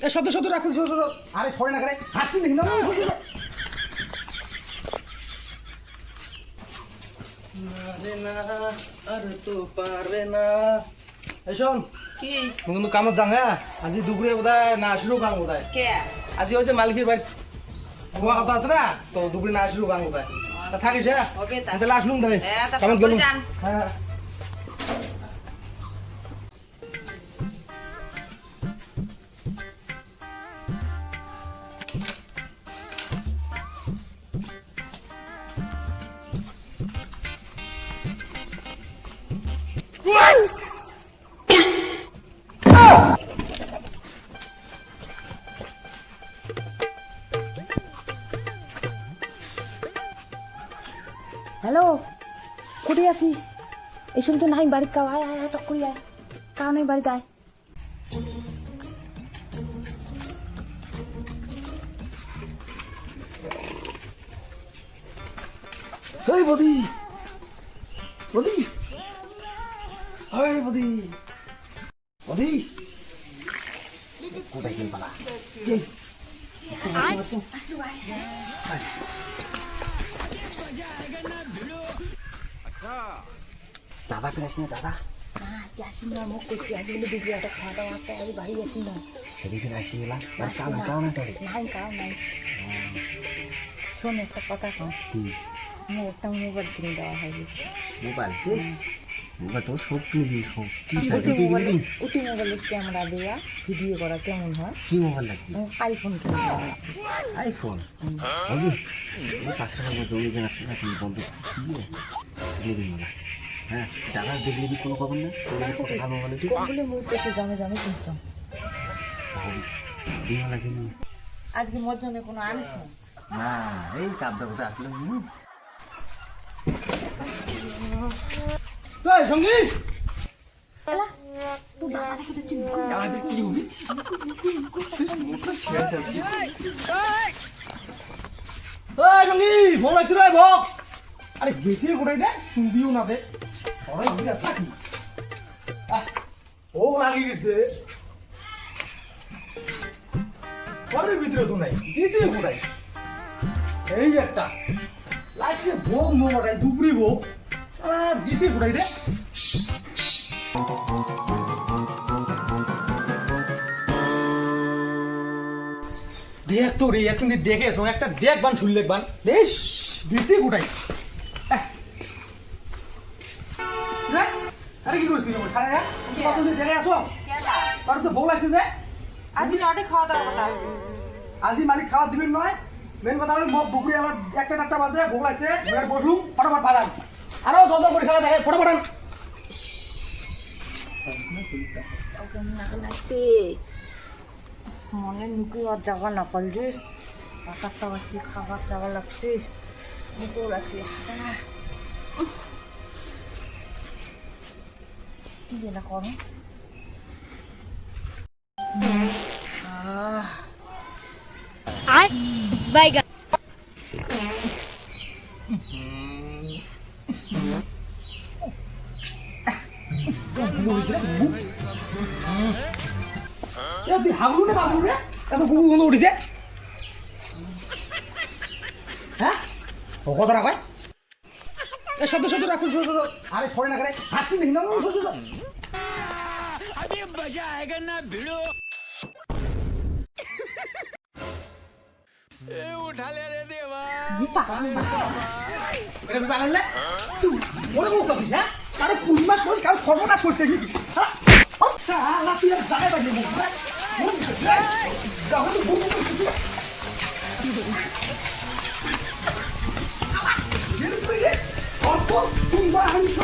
এ সত্য সত্য রাখো সত্য আরে সরে না করে। হাসি দেখি না সত্য সত্য না আরে তো পারে না। এই শোন কি? তুমি কিন্তু কামত যাম হ্যাঁ? আজি দুপুরে বোধহয় না আসলেও কাম বোধহয় কে? আজি হচ্ছে মালিকের বাড়ি। কথা আছে না? তো দুপুরে না আসলেও কাম বোধহয় থাকিস হ্যাঁ? তাহলে আসলুম তাহলে। হ্যাঁ, কামত গেলুম। হ্যাঁ। হ্যালো কোথায় আছিস? এই সময় তো নাই বাড়ির কাউ আয় আয় আয় টক করি আয়। কাউ নাই বাড়িতে আয়। এই বদি বদি এই বদি বদি। কোথায় গেল পালা? এই, দাদা আসিন না মুখ করছি আজ বলে দেখি একটা খাওয়া দাওয়া আসতে আজ বাড়ি আসিন। না সেদিকে আসি এলা চাল কাও না তোরে নাই কাউ নাই। শোন একটা কথা কম আমার একটা মোবাইল কিনে দেওয়া হয়নি মোবাইল বেশ মোবাইল তো সব কিনে দিই সব। কি মোবাইলে ওটি মোবাইলের ক্যামেরা দেওয়া ভিডিও করা কেমন হয়? কি মোবাইল লাগবে? আইফোন কিনে দেওয়া আইফোন পাঁচ টাকা জমি কেনা বন্ধ। না হ্যাঁ দেখলে কি কোনো খবর না ভালো ঠিক? বলে মুখ পেশে জামে জামে শুনছাম কোনো আনিস না এই কাবদা আসলে? এই সঙ্গী! আরে বেশি করে দে দিও না দে ও লাগি গেছে। ঘরের ভিতরে ভোগ মোটাই দুপুরি ভোগ। আর বেশি কোটাই রে? দেখ তো রে এখন দেখে শোন একটা দেখ বান, শুনলে বান। বেশ বেশি গোটাই আমার হ্যাঁ? তুমি আসো। তো? বউ লাগছে যে। আজকে অনেক খাওয়া দাওয়া কথা। আজি মালিক খাওয়া দিবেন নয়। মেন কথা হলো বুকুরি আমার একটা টাট্টা বাজে বউ লাগছে। এবার বসুন ফটাফট বাদাম আরও জল করে খেলা দেখে ফটাফট মনে মুখে আর যাওয়া না পারলে। পাতাটা পাচ্ছি খাবার যাওয়া লাগছে। মুখেও লাগছে। কি যেন করো। এ, তুই হাগলু রে বাগলু রে এত বুবু গন্ধ উঠিছে? হ্যাঁ? ও কত রাখায় এ সত্য সত্য রাখো সত্য সত্য আরে সরে না করে হাসি দেখি না সত্য সত্য জি পাকা এটা বিমান আনলে তুই মনে মুখ পাচ্ছিস হ্যাঁ? কারও মাস করিস কারও সর্বনাশ করছে কি হ্যাঁ? আল্লাহ তুই আর জায়গায় পাইনি মুখ হ্যাঁ? হ্যাঁ? তো করছিস। বের